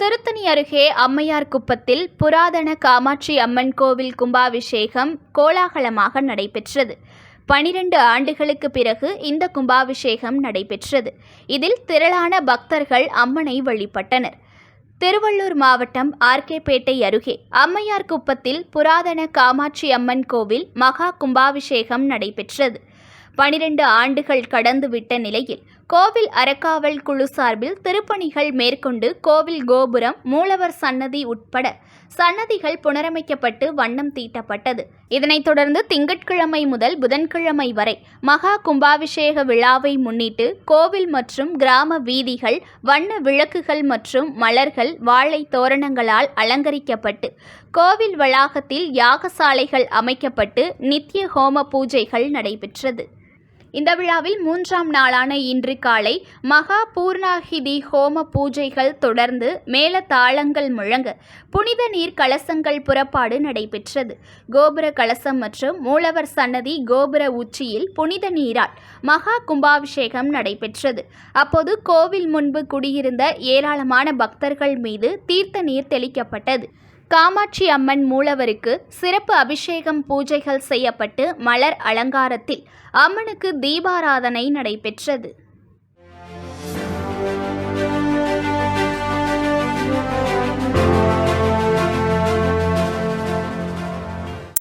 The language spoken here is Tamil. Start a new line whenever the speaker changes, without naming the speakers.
திருத்தணி அருகே அம்மையார் குப்பத்தில் புராதன காமாட்சி அம்மன் கோவில் கும்பாபிஷேகம் கோலாகலமாக நடைபெற்றது. பனிரெண்டு ஆண்டுகளுக்கு பிறகு இந்த கும்பாபிஷேகம் நடைபெற்றது. இதில் திரளான பக்தர்கள் அம்மனை வழிபட்டனர். திருவள்ளூர் மாவட்டம் ஆர்கேபேட்டை அருகே அம்மையார் குப்பத்தில் புராதன காமாட்சி அம்மன் கோவில் மகா கும்பாபிஷேகம் நடைபெற்றது. பனிரெண்டு ஆண்டுகள் கடந்துவிட்ட நிலையில் கோவில் அறக்காவல் குழு சார்பில் திருப்பணிகள் மேற்கொண்டு கோவில் கோபுரம் மூலவர் சன்னதி உட்பட சன்னதிகள் புனரமைக்கப்பட்டு வண்ணம் தீட்டப்பட்டது. இதனைத் தொடர்ந்து திங்கட்கிழமை முதல் புதன்கிழமை வரை மகா கும்பாபிஷேக விழாவை முன்னிட்டு கோவில் மற்றும் கிராம வீதிகள் வண்ண விளக்குகள் மற்றும் மலர்கள் வாழை தோரணங்களால் அலங்கரிக்கப்பட்டு கோவில் வளாகத்தில் யாகசாலைகள் அமைக்கப்பட்டு நித்திய ஹோம பூஜைகள் நடைபெற்றது. இந்த விழாவில் மூன்றாம் நாளான இன்று காலை மகா பூர்ணாகிதி ஹோம பூஜைகள் தொடர்ந்து மேல தாளங்கள் முழங்க புனித நீர் கலசங்கள் புறப்பாடு நடைபெற்றது. கோபுர கலசம் மற்றும் மூலவர் சன்னதி கோபுர உச்சியில் புனித நீரால் மகா கும்பாபிஷேகம் நடைபெற்றது. அப்போது கோவில் முன்பு குடியிருந்த ஏராளமான பக்தர்கள் மீது தீர்த்த நீர் தெளிக்கப்பட்டது. காமாட்சி அம்மன் மூலவருக்கு சிறப்பு அபிஷேகம் பூஜைகள் செய்யப்பட்டு மலர் அலங்காரத்தில் அம்மனுக்கு தீபாராதனை நடைபெற்றது.